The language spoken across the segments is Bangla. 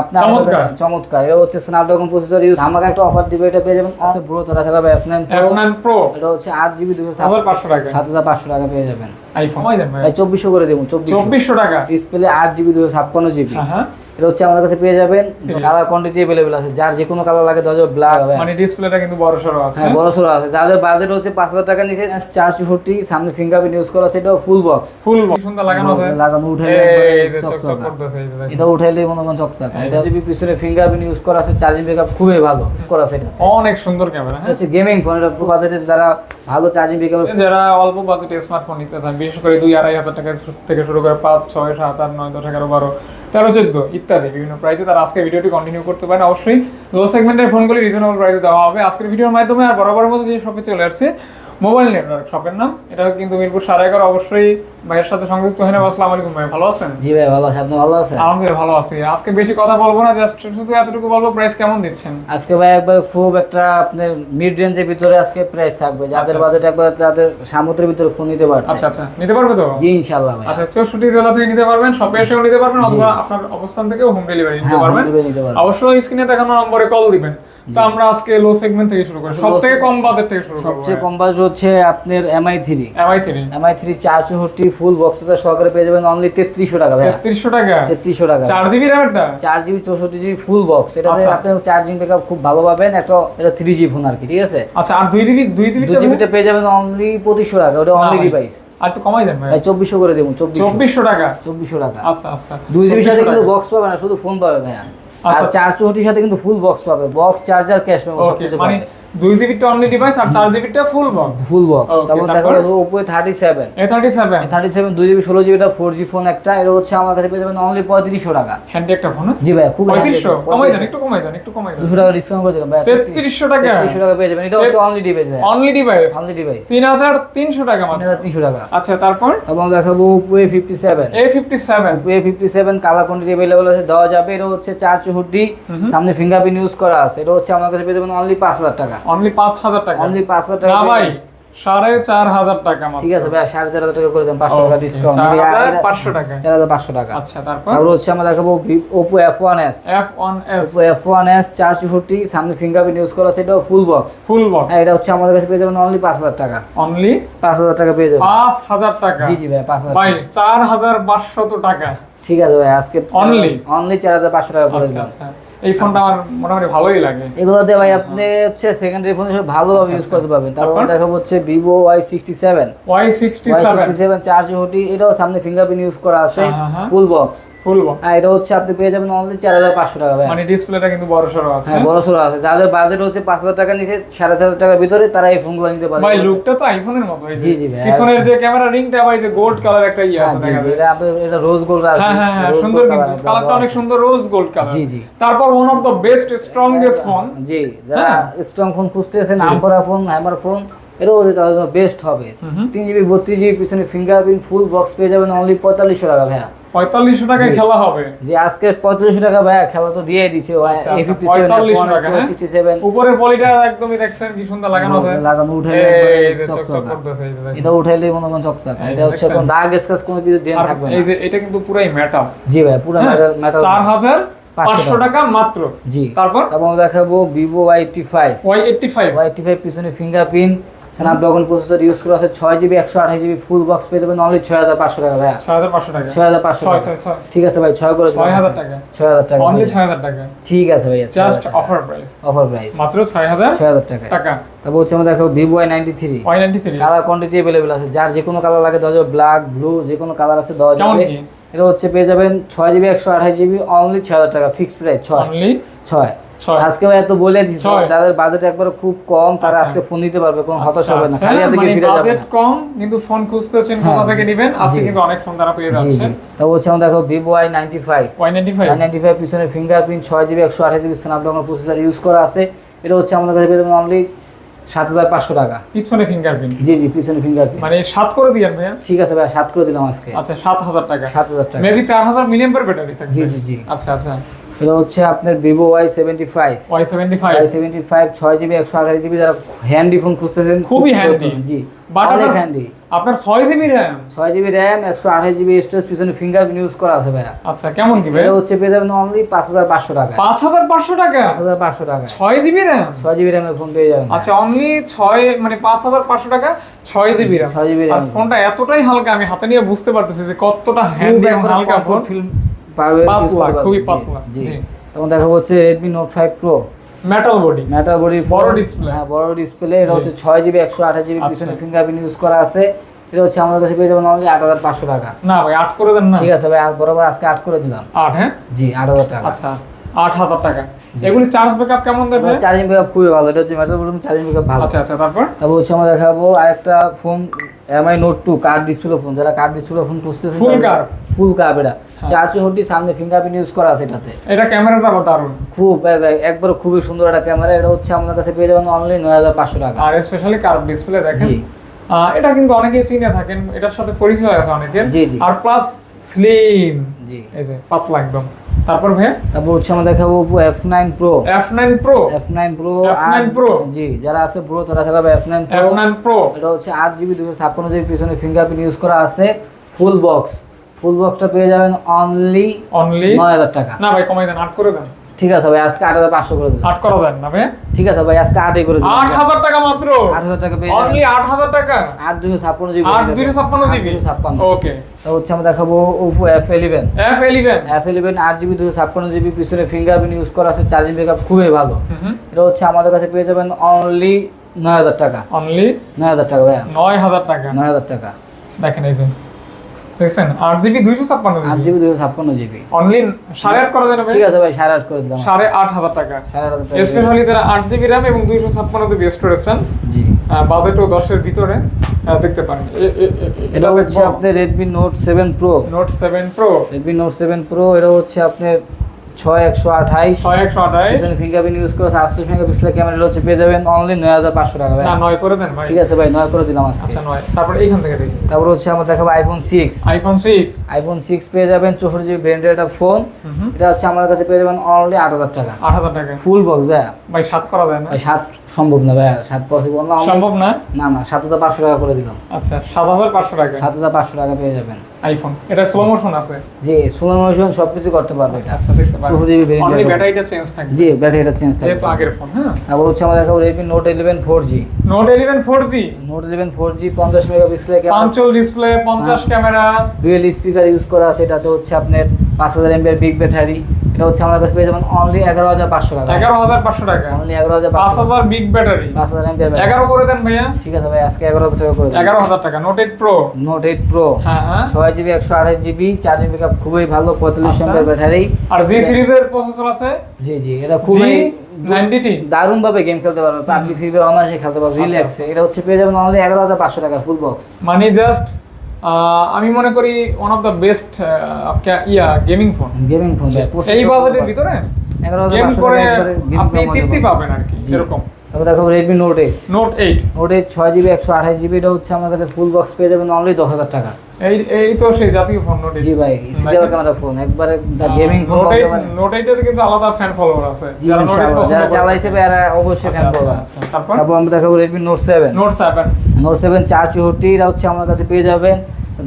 আপনার চমৎকার। এটা হচ্ছে স্ন্যাপড্রাগন প্রসেসর ইউজ আমাকে একটা অফার দিবে এটা পেয়ে যাবেন। আছে ব্রো তারা ছাড়া এফ নাইন প্রো এটা হচ্ছে আট জিবি দুশো হাজার পাঁচশো টাকা। সাত হাজার পাঁচশো টাকা পেয়ে যাবেন। আইফোন কমাই দেন ভাই। ভাই চব্বিশশো করে দেবো চব্বিশ চব্বিশশো টাকা। ডিসপ্লে আট জিবি দুশো ছাপ্পান্ন জিবি হ্যাঁ এটা হচ্ছে আমাদের কাছে পেয়ে যাবেন। কালার কোয়ান্টিটি অ্যাভেলেবেল আছে। যার যে কোনো কালার লাগে যাবে ব্ল্যাক মানে ডিসপ্লেটা কিন্তু বড় সড়ো আছে। হ্যাঁ বড় সড়ো আছে। যাদের বাজেট হচ্ছে পাঁচ হাজার টাকা নিচে চার চৌষট্টি সামনে ফিঙ্গারপ্রিন্ট ইউজ করা আছে এটা ফুল বক্স ফুল বক্স সুন্দর লাগানো আছে। লাগানো উঠে এই যে চকচক করতেছে। এটা উঠাইলে মনে করেন চকচকা। এটা যদি পিছনে ফিঙ্গারপ্রিন্ট ইউজ করা আছে চার্জিং ব্যাকআপ খুবই ভালো। করা আছে এটা। অনেক সুন্দর ক্যামেরা হ্যাঁ। হচ্ছে গেমিং ফোন এটা বাজেটে যারা ভালো চার্জিং ব্যাকআপ যারা অল্প বাজেটে স্মার্টফোন নিতে চান বিশেষ করে দুই আড়াই হাজার টাকা থেকে শুরু করে পাঁচ ছয় সাত আট নয় দশ এগারো বারো তেরো, চোদ্দ ইত্যাদি বিভিন্ন প্রাইসে তারা আজকে ভিডিওটি কন্টিনিউ করতে পারেন। অবশ্যই লো সেগমেন্টের ফোনগুলি রিজনেবল প্রাইসে দেওয়া হবে। আজকের ভিডিওর মাধ্যমে আর বরাবর মতো যে শপে চলে আসছে মোবাইল নেটওয়ার্ক শপের নাম। এটা কিন্তু মিরপুর সাড়ে এগারো অবশ্যই ভাইয়ের সাথে সংযুক্ত হয়ে নেব আসসালামু আলাইকুম ভাই ভালো আছেন? জি ভাই ভালো আছে। আপনি ভালো আছেন? আলহামদুলিল্লাহ ভালো আছি। আজকে বেশি কথা বলব না জাস্ট শুধু এতটুকু বলব প্রাইস কেমন দিচ্ছেন? আজকে ভাই একবার খুব একটা আপনার মিড রেঞ্জের ভিতরে আজকে প্রাইস থাকবে। যাদের আচ্ছা, বাজেট একবার তাদের সামুদ্রের ভিতরে ফোন নিতে পারবে। আচ্ছা আচ্ছা। নিতে পারবে তো? জি ইনশাআল্লাহ ভাই। আচ্ছা চৌষট্টি জেলা থেকে নিতে পারবেন শপে এসেও নিতে পারবেন অথবা আপনার অবস্থান থেকেও হোম ডেলিভারি হ্যাঁ delivery নিতে পারবেন। অবশ্যই স্ক্রিনে দেখানো নম্বরে কল দিবেন। তো আমরা আজকে লো সেগমেন্ট থেকে শুরু করি। Low সব থেকে segment- কম বাজেট থেকে শুরু করব সবচেয়ে কম বাজেট হচ্ছে আপনার MI three MI three MI three চার চৌষট্টি ফুল বক্স সহকারে পেয়ে যাবেন অনলি তেত্রিশশো টাকা ভাই তেত্রিশশো টাকা? তেত্রিশশো টাকা। GB GB GB full box এটা আচ্ছা। আপনি চার্জিং ব্যাকআপ খুব ভালো পাবেন। এটা ফোন আর কি ঠিক আছে? আচ্ছা আর জিবি জিবি জিবিটা পেয়ে যাবেন অনলি পঁচিশশো টাকা। ওটা অনলি ডিভাইস আর একটু কমাই দেন ভাই। ভাই চব্বিশশো করে দেবো চব্বিশশো। চব্বিশশো টাকা? চব্বিশশো টাকা। আচ্ছা আচ্ছা। দুই জিবির সাথে কিন্তু বক্স পাবে না শুধু ফোন পাবে ভাইয়া। আর আচ্ছা। চার চৌষট্টির সাথে কিন্তু ফুল বক্স পাবে বক্স চার্জার ক্যাশ মেমো সবকিছু মানে পাবে দুই জিবিটা অনলি ডিভাইস আর চার জিবিটা ফুল বক্স ফুল বক্স তারপর দেখা তারপর? গেলো থার্টি সেভেন থার্টি সেভেন দুই জিবি ষোলো জিবিটা ফোর জি ফোন একটা এটা হচ্ছে আমার কাছে পেয়ে যাবেন অনলি পঁয়ত্রিশশো টাকা। হ্যান্ডি একটা ফোন জি ভাই খুব পঁয়ত্রিশশো? কমাই দেন একটু কমাই দেন একটু কমাই দেন। দুশো টাকা ডিসকাউন্ট করে ভাই তেত্রিশশো টাকা। তেত্রিশশো টাকা পেয়ে যাবেন। এটা হচ্ছে অনলি ডিভাইস ভাই অনলি ডিভাইস অনলি ডিভাইস তিন হাজার তিনশো টাকা তিন মাত্র। হাজার তিনশো টাকা। আচ্ছা তারপর? এবং দেখাবো fifty seven A fifty seven colour quantity available আছে দেওয়া যাবে। এটা হচ্ছে চার চৌষট্টি। সামনে ফিঙ্গারপ্রিন্ট ইউজ করা আছে। এটা হচ্ছে আমার কাছে পেয়ে যাবেন অনলি পাঁচ হাজার টাকা। অনলি পাঁচ হাজার টাকা। অনলি পাঁচ হাজার না ভাই। সাড়ে চার হাজার টাকা ঠিক আছে ভাই সাড়ে চার হাজার টাকা করে দেন পাঁচশো টাকা ডিসকাউন্ট চার হাজার পাঁচশো টাকা। চার হাজার পাঁচশো টাকা। আচ্ছা তারপর? তারপর হচ্ছে আমরা দেখাবো Oppo F one S F one S Oppo F one S চার চৌষট্টি সামনে ফিঙ্গারপ্রিন্ট ইউজ করা আছে এটা ফুল বক্স ফুল বক্স হ্যাঁ এটা হচ্ছে আমাদের কাছে পেয়ে যাবেন অনলি পাঁচ হাজার টাকা। অনলি পাঁচ হাজার টাকা পেয়ে যাবেন। পাঁচ হাজার টাকা। জি জি ভাই পাঁচ হাজার ভাই চার হাজার পাঁচশত টাকা। ঠিক আছে ভাই আজকে Only? অনলি চার হাজার পাঁচশো টাকা করে আচ্ছা। এই ফোনটা আমার মোটামুটি ভালোই লাগে। এগুলোতে ভাই আপনি হচ্ছে সেকেন্ডারি ফোন হিসেবে ভালোভাবে ইউজ করতে পারবেন। তারপর দেখা হচ্ছে Vivo Y sixty seven Y sixty seven sixty seven চার চৌষট্টি এটাও সামনে ফিঙ্গারপ্রিন্ট ইউজ করা আছে হ্যাঁ, হ্যাঁ। ফুল বক্স ফুল বক্স আর এটা হচ্ছে আপনি পেয়ে যাবেন অনলি চার হাজার পাঁচশো টাকা মানে ডিসপ্লেটা কিন্তু বড় সড়ো আছে। হ্যাঁ বড় সড়ো আছে। যাদের বাজেট হচ্ছে পাঁচ হাজার টাকা নিচে সাড়ে চার হাজার টাকার ভিতরে তারা এই ফোনগুলো নিতে পারে ভাই লুকটা তো আইফোনের মতো জি, জি ভাই। পিছনের যে ক্যামেরা রিংটা আবার যে গোল্ড কালার একটা ইয়ে হ্যাঁ, আছে দেখা যায়। এটা আপনার- এটা রোজ গোল্ড আছে হ্যাঁ হ্যাঁ হ্যাঁ সুন্দর কিন্তু। কালারটা অনেক সুন্দর রোজ গোল্ড কালার জি, জি। তারপর one of the best strongest phone জি যারা হ্যাঁ। স্ট্রং ফোন খুঁজতেছেন নাম ফোন হ্যামার ফোন এটাও তাদের বেস্ট হবে। তিন জিবি বত্রিশ জিবি পিছনে ফিঙ্গারপ্রিন্ট ফুল বক্স পেয়ে যাবেন অনলি পঁয়তাল্লিশশো টাকা ভাইয়া। পঁয়তাল্লিশশো টাকায় খেলা হবে। যে আজকে পঁয়তাল্লিশশো টাকা ভাইয়া খেলা তো দিয়ে দিছে। আচ্ছা, আচ্ছা, ফিফটি 45 টাকা, হ্যাঁ? উপরের পলিটা একদমই দেখছেন কি সুন্দর লাগানো আছে। লাগানো উঠে চকচক করতেছে এই যে দেখেন। এটা উঠাইলে মনে করেন চকচক। এটা হচ্ছে কোন দাগ স্কাচ কোনো কিছু ডেন থাকবে না। এই যে এটা কিন্তু পুরাই মেটাল জি ভাই পুরো মেটাল মেটাল চার হাজার পাঁচশো পাঁচশো টাকা। মাত্র। জি। তারপর? তারপর আমরা দেখাবো ফাইভ ওয়াই এইটটি ফাইভ পিছনে ফিঙ্গারপ্রিন্ট স্ন্যাপড্রাগন প্রসেসর ইউজ করা আছে ছয় জিবি একশো আঠাশ জিবি ফুল বক্স পেয়ে যাবেন অনলি ছয় হাজার পাঁচশো টাকা ভাইয়া ছয় হাজার পাঁচশো টাকা ছয় হাজার পাঁচশো ছয় টাকা ঠিক আছে ভাই ছয় করে ছয় হাজার টাকা ছয় হাজার টাকা অনলি ছয় হাজার টাকা ঠিক আছে ভাইয়া just offer price offer price মাত্র ছয় হাজার ছয় হাজার টাকা টাকা তারপর হচ্ছে আমরা দেখো Vivo Y ninety three Y ninety three colour quantity available আছে যার যে কোনো কালার লাগে দেওয়া যাবে ব্ল্যাক ব্লু যে কোনো কালার আছে দেওয়া যাবে এটা হচ্ছে পেয়ে যাবেন ছয় জিবি একশো আঠাশ জিবি অনলি ছয় হাজার টাকা ফিক্সড প্রাইস ছয় অনলি ছয় ছয় আজকে এত বলে দিচ্ছি যাদের বাজেট একবারে খুব কম তারা আচ্ছা। আজকে ফোন নিতে পারবে কোনো হতাশ আচ্ছা, হবে না আচ্ছা, খালি হাতে মানে ফিরে যাবে। বাজেট কম কিন্তু ফোন খুঁজতেছেন কোথা হ্যাঁ। থেকে নেবেন? আজকে কিন্তু অনেক ফোন তারা পেয়ে যাচ্ছেন তারপর হচ্ছে আমরা দেখো ফাইভ আই নাইনটি ফাইভ পিছনে ফিঙ্গারপ্রিন্ট ছয় জিবি একশো আঠাশ জিবি স্ন্যাপড্রাগন প্রসেসর ইউজ করা আছে। এটা হচ্ছে আমাদের কাছে পেয়ে অনলি সাত হাজার পাঁচশো টাকা। পিছনে ফিঙ্গারপ্রিন্ট জি জি পিছনে ফিঙ্গারপ্রিন্ট মানে সাত করে দিয়েন ভাইয়া? ঠিক আছে ভাই সাত করে দিলাম আজকে। আচ্ছা সাত হাজার টাকা। সাত হাজার টাকা। মেবি চার হাজার মিলিয়ন ব্যাটারি থাকবে। জি জি জি। আচ্ছা আচ্ছা। এটা হচ্ছে আপনার Vivo Y seventy five Y seventy five Y seventy five ছয় জিবি একশো আঠাশ জিবি যারা হ্যান্ডি ফোন খুঁজতেছেন খুবই handy। জি অনেক হ্যান্ডি আপনার ছয় জিবি র্যাম ছয় জিবি র্যাম একশো আঠাশ জিবি স্টোরেজ পিছনে ফিঙ্গারপ্রিন্ট ইউজ করা আছে ভাইয়া। আচ্ছা কেমন কি ভাই? এটা হচ্ছে পেয়ে যাবেন অনলি পাঁচ হাজার পাঁচশো টাকা। পাঁচ হাজার পাঁচশো টাকা? পাঁচ হাজার পাঁচশো টাকা। ছয় জিবি র্যাম ছয় জিবি র্যামের ফোন পেয়ে যাবেন আচ্ছা অনলি ছয় মানে পাঁচ হাজার পাঁচশো টাকা ছয় জিবি র্যাম ছয় জিবি আর র্যাম ফোনটা এতটাই হালকা আমি হাতে নিয়ে বুঝতে পারতেছি যে কতটা হ্যান্ডি হালকা ফোন পাতলা, খুবই পাতলা, জি। জি। তখন দেখা হচ্ছে Redmi note five pro metal body metal body বড় display। হ্যাঁ বড় ডিসপ্লে এটা হচ্ছে ছয় জিবি একশো আঠাশ জিবি। পিছনে ফিঙ্গারপ্রিন্ট ইউজ করা আছে। এটা হচ্ছে আমাদের কাছে পেয়ে যাবেন অনলি আট হাজার পাঁচশো টাকা। না ভাই আট করে দেন না। ঠিক আছে ভাই বরাবর আজকে আট করে দিলাম। আট হ্যাঁ? জি আট হাজার টাকা। আচ্ছা আট হাজার টাকা। এগুলি চার্জ ব্যাকআপ কেমন দেবে চার্জিং ব্যাকআপ খুবই ভালো এটা হচ্ছে মেটাল বডি চার্জিং ব্যাকআপ ভালো। আচ্ছা আচ্ছা তারপর? তারপর হচ্ছে আমরা দেখাবো আরেকটা phone MI note two curved display phone যারা কার্ড ডিসপ্লে ফোন খুঁজতেছে Full curve? ফুল কার্ভ এটা। হ্যাঁ। চার চৌষট্টি সামনে ফিঙ্গারপ্রিন্ট ইউজ করা আছে এটাতে। এটা ক্যামেরাটা আবার দারুণ। খুব একবার খুবই সুন্দর একটা ক্যামেরা। এটা হচ্ছে আমাদের কাছে পেয়ে যাবেন অনলি নয় হাজার পাঁচশো টাকা। আর স্পেশালি কার্ভ ডিসপ্লে দেখেন। এটা কিন্তু অনেকেই চিনে থাকেন এটার সাথে পরিচয় আছে অনেকের। আর প্লাস স্লিম জি। এই যে পাতলা একদম। তারপর ভাইয়া? তারপর হচ্ছে আমরা দেখাবো pro F nine pro F nine pro F9 Pro? জি যারা আছে প্রো তারা চালাবে F nine F pro nine pro এটা হচ্ছে আট জিবি দুশো ছাপ্পান্ন জিবি পিছনে ফিঙ্গারপ্রিন্ট ইউজ করা আছে ফুল বক্স ফুল বক্সটা পেয়ে যাবেন অনলি অনলি নয় হাজার টাকা। না ভাই কমাই দেন আট করে দেন। ঠিক আছে ভাই আজকে আট হাজার পাঁচশো করে আট করা যায় না ভাই? ঠিক আছে ভাই আজকে আটই করে আট হাজার টাকা মাত্র? আট হাজার টাকা পেয়ে অনলি আট হাজার টাকা? আট দুশো ছাপ্পান্ন জিবি আট দুইশো ছাপ্পান্ন জিবি? ছাপ্পান্ন। ওকে তো হচ্ছে আমরা দেখাবো Oppo F eleven F eleven F আট জিবি দুশো ছাপ্পান্ন জিবি পিছনে ফিঙ্গারপ্রিন্ট ইউজ করা আছে চার্জিং ব্যাকআপ খুবই ভালো। এটা হচ্ছে আমাদের কাছে পেয়ে যাবেন অনলি নয় হাজার টাকা। অনলি নয় হাজার টাকা ভাইয়া। নয় হাজার টাকা। নয় হাজার টাকা। দেখেন এই যে। দেখছেন আট জিবি দুইশো ছাপ্পান্ন আট জিবি দুশো ছাপ্পান্ন জিবি। অনলি সাড়ে আট করা যাবে ঠিক আছে ভাই সাড়ে আট করে দিলাম। সাড়ে আট হাজার টাকা। সাড়ে আট স্পেশালি যারা আট জিবি র্যাম এবং দুইশো ছাপ্পান্ন জিবি স্টোরেজ চান জি। বাজেটও দশের ভিতরে দেখতে পারেন। এটা হচ্ছে আপনার Redmi note seven pro note seven pro Redmi note seven pro এটা হচ্ছে আপনার ছয় একশো আঠাইশ। ছয় একশো আঠাইশ। ফিঙ্গারপ্রিন্ট ইউজ করে আটচল্লিশ মেগাপিক্সেলের ক্যামেরা হচ্ছে পেয়ে যাবেন অনলি নয় হাজার পাঁচশো টাকা ভাই। নয় করে দেন ভাই। ঠিক আছে ভাই নয় করে দিলাম আচ্ছা নয়। তারপর এইখান থেকে দেখি। তারপর হচ্ছে আমরা দেখাবো iPhone six iPhone six iPhone six পেয়ে যাবেন চৌষট্টি জিবি ব্র্যান্ডের একটা ফোন এটা হচ্ছে আমার কাছে পেয়ে যাবেন অনলি আট হাজার টাকা। আট হাজার টাকা। ফুল বক্স ভাইয়া ভাই সাত করা যায় না? ভাই সাত সম্ভব না ভাইয়া সাত পসিবল না। সম্ভব না? না না সাত হাজার পাঁচশো টাকা করে দিলাম। আচ্ছা সাত হাজার পাঁচশো টাকা। সাত হাজার পাঁচশো টাকা পেয়ে যাবেন। আইফোন এটা স্লো মোশন আছে? জি স্লো মোশন সবকিছু করতে পারবে আচ্ছা দেখতে পারবে জিবি অনলি ব্যাটারিটা চেঞ্জ থাকে জি ব্যাটারিটা চেঞ্জ থাকবে। যেহেতু আগের ফোন হ্যাঁ? আবার হচ্ছে আমরা দেখাবো Redmi note eleven four G note eleven four G note eleven four G পঞ্চাশ মেগাপিক্সেলের ক্যামেরা পাঞ্চল ডিসপ্লে পঞ্চাশ হ্যাঁ। ক্যামেরা ডুয়েল স্পিকার ইউজ করা আছে এটাতে হচ্ছে আপনার পাঁচ হাজার এমবিআর বিগ ব্যাটারি এটা হচ্ছে আমার কাছে পেয়ে যাবেন অনলি এগারো হাজার পাঁচশো টাকা। এগারো হাজার পাঁচশো টাকা। অনলি এগারো হাজার পাঁচ হাজার বিগ ব্যাটারি পাঁচ হাজার এমবিআর এগারো করে দেন ভাইয়া। ঠিক আছে ভাই আজকে এগারো হাজার টাকা করে দিন এগারো হাজার টাকা। Note eight pro note eight pro হ্যাঁ হ্যাঁ। ছয় জিবি একশো আঠাশ জিবি চার্জিং ব্যাকআপ খুবই ভালো পঁয়তাল্লিশ আচ্ছা। এমবিআর ব্যাটারি আর জি সিরিজের প্রসেসর আছে? জি জি এটা খুবই দারুণ ভাবে গেম খেলতে পারবে। পাবজি ফ্রি ফায়ার অনায়াসে খেলতে পারবে। আচ্ছা। রিল্যাক্সে এটা হচ্ছে পেয়ে যাবেন অনলি এগারো হাজার পাঁচশো টাকা ফুল বক্স মানে জাস্ট আমি মনে করি one of the best yeah gaming phone gaming phone এই বাজেটের ভিতরে গেম করে আপনি তৃপ্তি পাবেন। আর কি। এরকম তারপর দেখো Redmi note eight note eight note eight ছয় জিবি একশো আঠাশ জিবি এটা হচ্ছে আমার কাছে ফুল বক্স পেয়ে যাবেন অনলি দশ হাজার টাকা। এই এই তো সেই জাতীয় ফোন নোট জি ভাই সিরিয়াল ক্যামেরা ফোন একবারে গেমিং ফোন বলতে পারেন। নোট কিন্তু আলাদা ফ্যান ফলোয়ার আছে। যারা নোট পছন্দ করে। চালাইছে এরা অবশ্যই আচ্ছা, ফ্যান আচ্ছা, করবে আচ্ছা। তারপর? তারপর আমরা দেখাবো সেভেন চার চৌষট্টি এটা হচ্ছে আমার কাছে পেয়ে যাবেন।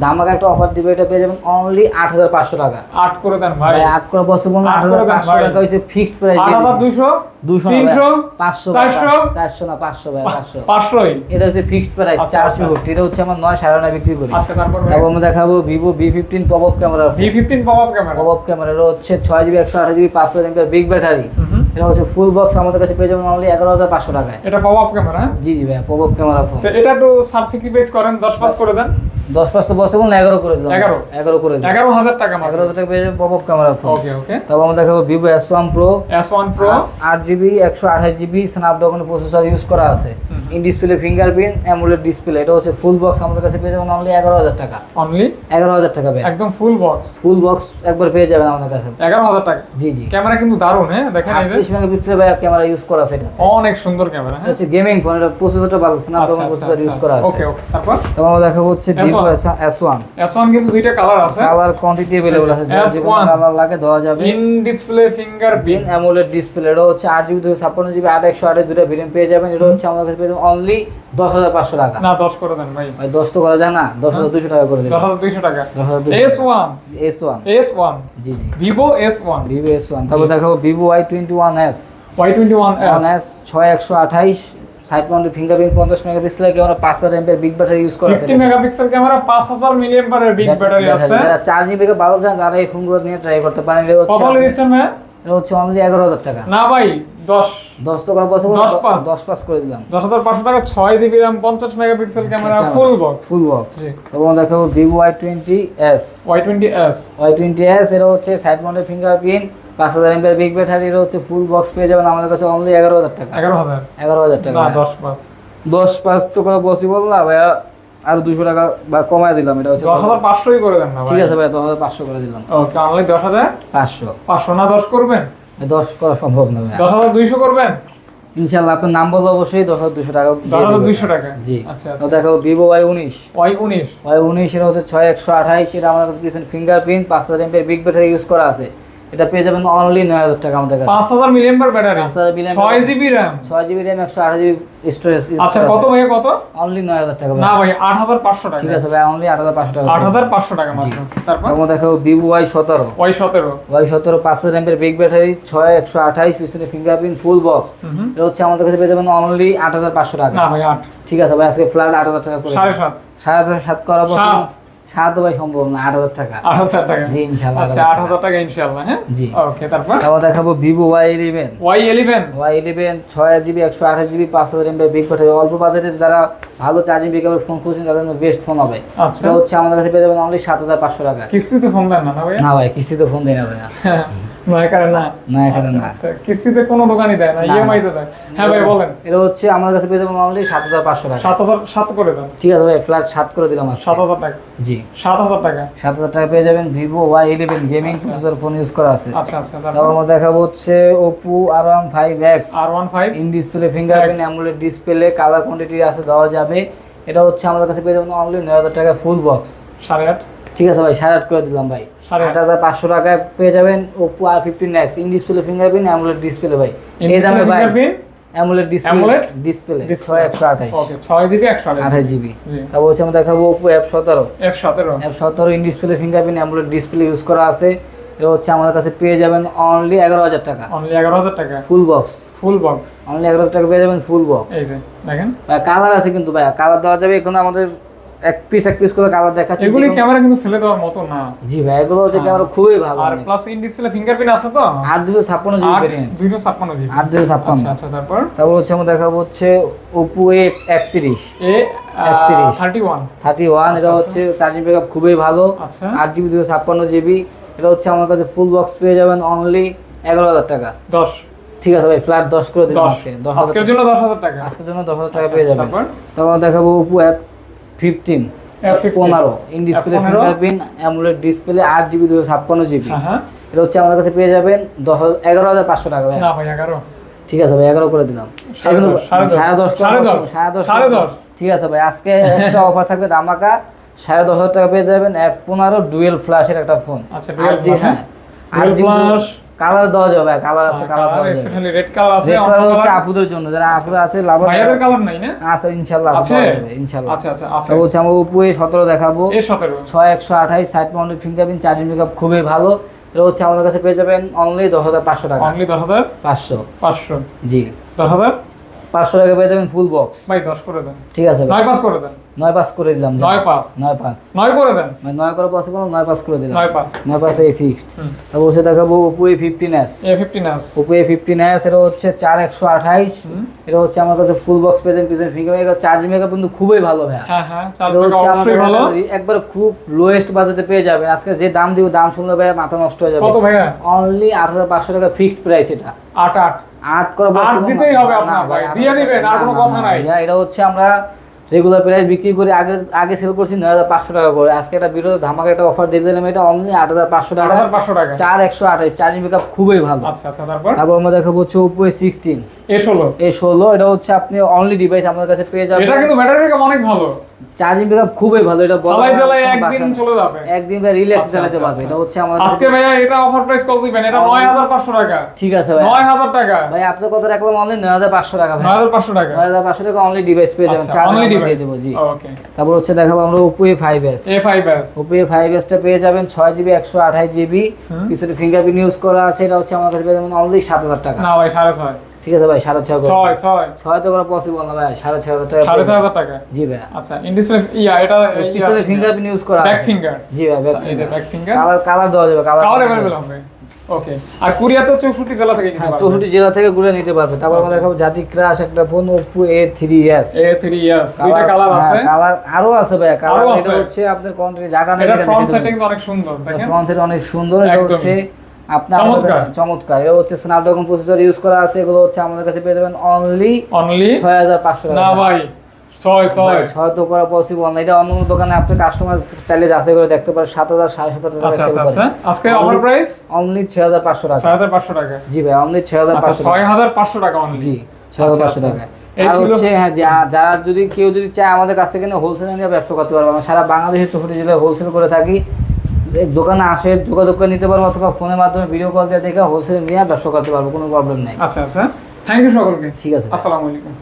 ধামাকা একটা অফার দিবে এটা পেয়ে যাবেন অনলি আট হাজার পাঁচশো টাকা। আট করে দেন ভাই। আট করে পসিবল না আট হাজার পাঁচশো টাকা হচ্ছে ফিক্সড প্রাইস আট হাজার দুইশো? দুশো তিনশো? পাঁচশো চারশো? চারশো না পাঁচশো ভাই পাঁচশো। পাঁচশোই? এটা হচ্ছে ফিক্সড প্রাইস আচ্ছা, চারশো আচ্ছা। এটা হচ্ছে আমার নয় সাড়ে নয় বিক্রি করি। আচ্ছা তারপর আমরা দেখাবো Vivo V fifteen pop up camera V fifteen pop up camera pop up camera হচ্ছে ছয় জিবি একশো আঠাশ জিবি পাঁচশো এমপিআর বিগ ব্যাটারি এটা হচ্ছে ফুল বক্স আমাদের কাছে পেয়ে যাবেন অনলি এগারো হাজার পাঁচশো টাকায়। এটা পপ আপ ক্যামেরা জি জি ভাই পপ আপ ক্যামেরা ফোন এটা একটু সার স্যাক্রিফাইস করেন দশ পাস করে দেন। দশ পাঁচ তো পসিবল না এগারো করে দিলাম। এগারো? এগারো করে দিলাম। এগারো হাজার টাকা এগারো হাজার টাকা পেয়ে যাবেন pop camera phone okay okay তারপর আমরা দেখাবো Vivo S one pro S one pro আট জিবি একশো আঠাশ জিবি স্ন্যাপড্রাগন প্রসেসর ইউজ করা আছে। In display fingerprint AMOLED display এটা হচ্ছে ফুল বক্স আমাদের কাছে পেয়ে যাবেন অনলি এগারো হাজার টাকা। অনলি এগারো হাজার টাকা ভাই একদম ফুল বক্স ফুল বক্স একবার পেয়ে যাবেন আমাদের কাছে। এগারো হাজার টাকা। জি জি। ক্যামেরা কিন্তু দারুণ হ্যাঁ? দেখেন আটত্রিশ মেগাপিক্সেল ভাই ক্যামেরা ইউজ করা আছে এটা। অনেক সুন্দর ক্যামেরা হ্যাঁ? হচ্ছে গেমিং ফোন এটা প্রসেসরটা ভালো স্ন্যাপড্রাগন প্রসেসর ইউজ করা আছে। ওকে ওকে তারপর? তো আমরা দেখাবো হচ্ছে S1 S1 কিন্তু দুইটা কালার আছে। কালার কোয়ান্টিটি अवेलेबल আছে S1 কালার লাগে ডিসপ্লে ফিঙ্গারপ্রিন্ট অ্যামোলেড ডিসপ্লে এটা হচ্ছে 8GB 256GB দুটো ভেরিয়েন্ট পেয়ে যাবেন। এটা হচ্ছে আমাদের কাছে অনলি 10500 টাকা। না 10 করে ভাই। ভাই 10 তো করা যায় না 10200 হ্যাঁ। টাকা করে দেন 10200 টাকা। S1 S1 S1 জি জি। Vivo S1 Vivo S1 তারপর দেখাবো Vivo Y21s Y21s 6128 side mounted fingerprint পঞ্চাশ মেগাপিক্সেলের ক্যামেরা পাঁচ হাজার এমপের বিগ ব্যাটারি ইউজ করা আছে। ফিফটি মেগাপিক্সেল ক্যামেরা পাঁচ হাজার মিলিয়ন পারের বিগ ব্যাটারি আছে। যারা চার্জিং ব্যাকআপ ভালো চান তারা এই ফোনগুলো নিয়ে ট্রাই করতে পারেন। এটা কত হচ্ছে দিচ্ছেন ভাই? এটা হচ্ছে অনলি এগারো হাজার টাকা। না ভাই দশ। দশ তো করা পসিবল দশ পাঁচ। দশ পাস করে দিলাম। দশ হাজার পাঁচশো টাকা ছয় জিবি র্যাম পঞ্চাশ megapixel camera. Full box full box. এবং দেখাবো এস ওয়াই টোয়েন্টি এস এটা হচ্ছে সাইড মাউন্টেড ফিঙ্গারপ্রিন্ট পাঁচ হাজার এমপের বিগ ব্যাটারি হচ্ছে ফুল বক্স পেয়ে যাবেন আমাদের কাছে অনলি এগারো হাজার টাকা। এগারো হাজার? এগারো হাজার টাকা। দশ পাঁচ। দশ পাঁচ তো করা পসিবল না ভাইয়া। আর দুশো টাকা বা কমায় দিলাম এটা হচ্ছে দশ হাজার পাঁচশোই করে দেন না ঠিক আছে ভাই। দশ হাজার পাঁচশো করে দিলাম। ওকে অনলি দশ হাজার? পাঁচশো। পাঁচশো না দশ করবেন? দশ করা সম্ভব না দশ হাজার দুইশো করবেন? ইনশাল্লাহ আপনার নাম বলব অবশ্যই দশ হাজার দুশো টাকা দশ হাজার দুইশো টাকা? জি। আচ্ছা আচ্ছা। দেখাবো ভিভো ওয়াই উনিশ। ওয়াই উনিশ? ওয়াই উনিশ এটা হচ্ছে ছয় একশো আঠাইশ এটা আমাদের পিছনে ফিঙ্গারপ্রিন্ট পাঁচ হাজার এমপের বিগ ব্যাটারি ইউজ করা আছে। এটা পেয়ে যাবেন অনলি নয় হাজার টাকা আমাদের কাছে। পাঁচ হাজার মিলিয়ন পার ব্যাটারি ছয় জিবি র্যাম ছয় জিবি র্যাম একশো আঠাশ জিবি স্টোরেজ আচ্ছা কত ভাই কত? অনলি নয় হাজার টাকা না ভাই। আট হাজার পাঁচশো টাকা। ঠিক আছে ভাই অনলি আট হাজার পাঁচশো টাকা। আট হাজার পাঁচশো টাকা মাত্র। তারপর? তারপর দেখাবো ভিভো ওয়াই সতেরো। ওয়াই সতেরো। ওয়াই সতেরো পাঁচ এমপের বিগ ব্যাটারি ছয় একশো আঠাইশ পিছনে ফিঙ্গারপ্রিন্ট ফুল বক্স এটা হচ্ছে আমাদের কাছে পেয়ে যাবেন অনলি আট হাজার পাঁচশো টাকা। না ভাই আট। ঠিক আছে ভাই আজকে ফ্ল্যাট আট হাজার টাকা করে। সাড়ে সাত। সাড়ে সাত করা সাত। ভাই সম্ভব না আট হাজার টাকা। আট হাজার টাকা? জি ইনশাল্লাহ আচ্ছা আট হাজার টাকা। ইনশাল্লাহ হ্যাঁ? জি। ওকে তারপর? তারপর দেখাবো Vivo Y eleven Y eleven Y eleven ছয় জিবি একশো আঠাশ জিবি পাঁচ হাজার এমবি বিগ ব্যাটারি অল্প বাজেটে যারা ভালো চার্জিং পিকআপের ফোন খুঁজছেন তাদের জন্য বেস্ট ফোন হবে। আচ্ছা। হচ্ছে আমাদের কাছে পেয়ে যাবেন অনলি সাত হাজার পাঁচশো টাকা। কিস্তিতে ফোন দেন না না ভাই না ভাই কিস্তিতে ফোন দেয় না ভাই না না। না এখানে না। আচ্ছা, কিস্তিতে কোনো দোকানই দেয় না না, ইএমআই তে দেয়। হ্যাঁ ভাই বলেন। এটা হচ্ছে আমাদের কাছে পেয়ে যাবেন অনলি সাত হাজার পাঁচশো টাকা। সাত হাজার সাত করে দেন। ঠিক আছে ভাই ফ্ল্যাট সাত করে দিলাম সাত হাজার টাকা। জি। সাত হাজার টাকা। সাত হাজার টাকা পেয়ে যাবেন Vivo Y eleven gaming processor phone use করা আছে। আচ্ছা আচ্ছা তারপর? তারপর আমরা দেখাবো হচ্ছে Oppo R one five X R one five in display fingerprint AMOLED display colour quantity আছে দেওয়া যাবে। এটা হচ্ছে আমাদের কাছে পেয়ে যাবেন অনলি নয় হাজার টাকা ফুল বক্স সাড়ে আট? ঠিক আছে ভাই সাড়ে আট করে দিলাম ভাই। আট আট হাজার পাঁচশো টাকায় পেয়ে যাবেন Oppo R fifteen X in display fingerprint AMOLED display ভাই। এই দামে ভাই অ্যামুলেট ডিসপ্লে ডিসপ্লে ছয় একশো আঠাশ। ছয় জিবি একশো আঠাশ। জিবি তারপর হচ্ছে আমরা দেখাবো ওপো অ্যাপ সতেরো। সতেরো। অ্যাপ সতেরো in display fingerprint AMOLED display use করা আছে। এটা হচ্ছে আমাদের কাছে পেয়ে যাবেন অনলি এগারো হাজার টাকা। অনলি এগারো হাজার টাকা। Full box full box only এগারো হাজার টাকা পেয়ে যাবেন ফুল বক্স দেখেন। কালার আছে কিন্তু ভাই কালার দেওয়া যাবে এখন আমাদের এক পিস এক পিস করে কালার দেখাচ্ছি এগুলি ক্যামেরা কিন্তু ফেলে দেওয়ার মতো না। জি ভাই এগুলো হচ্ছে হ্যাঁ। ক্যামেরা খুবই ভালো আর প্লাস ইন ডিসপ্লে ফিঙ্গারপ্রিন্ট আছে তো? আট দুশো জিবি ভেরিয়েন্ট দুইশো ছাপ্পান্ন জিবি দুশো আচ্ছা আচ্ছা তারপর? তারপর হচ্ছে আমরা দেখাবো হচ্ছে Oppo A A 31 thirty one thirty one এটা আচ্ছা, হচ্ছে চার্জিং ব্যাকআপ খুবই ভালো। আট জিবি দুশো ছাপ্পান্ন জিবি এটা হচ্ছে আমার কাছে ফুল বক্স পেয়ে যাবেন অনলি এগারো হাজার টাকা। দশ। ঠিক আছে ভাই ফ্ল্যাট দশ করে দিলাম দশ। আজকে। দশ হাজার আজকের জন্য দশ হাজার টাকা। আজকের জন্য দশ হাজার টাকা পেয়ে যাবেন। তারপর? তারপর দেখাবো ওপো অ্যাপ ফিফটিন F15 পনেরো। In display F15 fingerprint AMOLED display আট জিবি দুশো ছাপ্পান্ন জিবি হ্যাঁ হ্যাঁ। এটা হচ্ছে আমাদের কাছে পেয়ে যাবেন দশ এগারো হাজার পাঁচশো টাকা ভাই। এগারো। ঠিক আছে ভাই এগারো করে দিলাম। সাড়ে দশ, সাড়ে দশ, সাড়ে দশ। ঠিক আছে ভাই আজকে একটা অফার থাকবে দামাকা সাড়ে দশ হাজার টাকা পেয়ে যাবেন এক পনেরো ডুয়েল ফ্ল্যাশের একটা ফোন আচ্ছা, জি হ্যাঁ। আর। কালার দেওয়া যাবে কালার আছে কালার দেওয়া যাবে। রেড কালার আছে রেড কালার হচ্ছে আপুদের জন্য যারা আপুরা আছে লাভ ভাইয়াদের কালার নাই না? আছে ইনশাল্লাহ আছে আছে? দেওয়া আচ্ছা আচ্ছা আছে। হচ্ছে আমরা ওপো এ সতেরো দেখাবো। এ সতেরো। ছয় একশো আঠাইশ side mounted fingerprint charging backup খুবই ভালো। এটা হচ্ছে আমাদের কাছে পেয়ে যাবেন অনলি দশ হাজার পাঁচশো টাকা। অনলি দশ হাজার পাঁচশো। পাঁচশো। জি। দশ হাজার? পাঁচশো টাকা পেয়ে যাবেন ফুল বক্স ভাই দশ করে দেন। ঠিক আছে ভাই। নয় পাঁচ করে দেন। নয় পাস করে দিলাম নয় পাঁচ নয় পাস। নয় করে দেন? মানে নয় করা পসিবল নয় পাস করে দিলাম। নয় পাঁচ নয় পাস এই ফিক্সড হুম। তারপর হচ্ছে দেখাবো Oppo A fifteen S A fifteen S Oppo A fifteen S এটা হচ্ছে চার একশো আঠাইশ। এটা হচ্ছে আমার কাছে ফুল বক্স পিছনে ফিঙ্গার চার্জ মেকআপ কিন্তু খুবই ভালো ভাইয়া। হ্যাঁ হ্যাঁ চার এটা হচ্ছে আমার ভালো। একবার খুব লোয়েস্ট বাজেটে পেয়ে যাবেন আজকে যে দাম দিব দাম শুনলে ভাইয়া মাথা নষ্ট হয়ে যাবে। কত ভাইয়া? অনলি আট হাজার পাঁচশো টাকা ফিক্সড প্রাইস এটা। আট আট। আট করে দিতেই হবে আপনার ভাই, দিয়ে দিবেন, আর কোনো কথা নাই। এটা হচ্ছে আমরা রেগুলার প্রাইস বিক্রি করে আগে আগে সেল করছি নয় হাজার পাঁচশো টাকা করে। আজকে একটা বিরোধ ধামাকা একটা অফার দিয়ে দিলাম এটা অনলি আট হাজার পাঁচশো টাকা। পাঁচশো টাকা। চার একশো আঠাশ চার্জিং ব্যাকআপ খুবই ভালো। আচ্ছা আচ্ছা তারপর? তারপর আমরা দেখাবো হচ্ছে ওপো এ সিক্সটিন এ ষোলো। এ ষোলো এটা হচ্ছে আপনি অনলি ডিভাইস আমাদের কাছে পেয়ে যাবেন। এটা কিন্তু ব্যাটারি ব্যাকআপ অনেক ভালো। চার্জিং ব্যাকআপ খুবই ভালো এটা বলা চালাই একদিন চলে যাবে। একদিন ভাই রিল্যাক্স আচ্ছা, চালাতে আচ্ছা, পারবে আচ্ছা। এটা হচ্ছে আমাদের আজকে ভাইয়া এটা অফার প্রাইস কত দিবেন? এটা নয় হাজার পাঁচশো টাকা। ঠিক আছে ভাই নয় হাজার টাকা। ভাই আপনার কথা রাখলাম? অনলি নয় হাজার পাঁচশো টাকা ভাই। নয় হাজার পাঁচশো টাকা। নয় হাজার পাঁচশো টাকা অনলি ডিভাইস পেয়ে যাবেন আচ্ছা চার্জ অনলি দিয়ে দেবো জি। ওকে তারপর হচ্ছে দেখাবো আমরা five S Oppo A five এসটা পেয়ে যাবেন ছয় জিবি একশো আঠাশ জিবি পিছনে ফিঙ্গারপ্রিন্ট ইউজ করা আছে এটা হচ্ছে কাছে পেয়ে যাবেন অনলি সাত হাজার টাকা। না ভাই ঠিক আছে ভাই সাড়ে ছয় করে ছয় ছয় ছয় তো করা পসিবল না ভাই সাড়ে ছয় হাজার টাকা সাড়ে পেয়ে ছয় যাবেন। হাজার টাকা জি ভাই আচ্ছা ইন ডিসপ্লে ইয়া এটা পিছনে ফিঙ্গারপ্রিন্ট ইউজ করা ব্যাক আছে ফিঙ্গার জি ভাই এই যে ব্যাক ফিঙ্গার কালার কালার দেওয়া যাবে কালার কালার अवेलेबल হবে ওকে আর কুরিয়া তো চৌষট্টি জেলা থেকে নিতে হ্যাঁ পারবে চৌষট্টি জেলা থেকে ঘুরে নিতে পারবে তারপর আমরা দেখাবো জাতি ক্রাশ একটা phone Oppo A three S A three years দুইটা কালার আছে কালার আরো আছে ভাই কালার আরো এটা আছে। হচ্ছে আপনার কোয়ান্টিটি জায়গা নেই এটা এটা ফ্রন্ট দেখে সেটিং দেবেন। অনেক সুন্দর দেখেন ফ্রন্ট সেট অনেক সুন্দর এটা একদমই। হচ্ছে আপনার চমৎকার। এটা হচ্ছে স্ন্যাপড্রাগন প্রসেসর ইউজ করা আছে এগুলো হচ্ছে আমাদের কাছে পেয়ে যাবেন অনলি অনলি ছয় হাজার পাঁচশো না টাকা ভাই ছয় ছয়। ছয় তো করা পসিবল না। এটা অন্য অন্য দোকানে আপনি কাস্টমার চাইলে যাচাই করে দেখতে পারেন। সাত হাজার সাড়ে সাত হাজার আচ্ছা আচ্ছা আচ্ছা। আজকে অফার প্রাইস অনলি ছয় হাজার পাঁচশো টাকা। ছয় হাজার পাঁচশো টাকা। জি ভাই অনলি ছয় হাজার পাঁচশো ছয় হাজার পাঁচশো টাকা অনলি জি ছয় হাজার পাঁচশো। টাকা। আর হচ্ছে হ্যাঁ যারা যদি কেউ যদি চায় আমাদের কাছ থেকে হোলসেল নিয়ে ব্যবসা করতে পারবে আমরা সারা বাংলাদেশের চৌষট্টি জেলায় হোলসেল করে থাকি দোকানে আসে যোগাযোগ করে নিতে পারব অথবা ফোনের মাধ্যমে ভিডিও কল দিয়ে দেখে হোলসেল নিয়ে ব্যবসা করতে পারব কোনো প্রবলেম নেই। আচ্ছা আচ্ছা। থ্যাংক ইউ সকলকে। ঠিক আছে। আসসালামু আলাইকুম।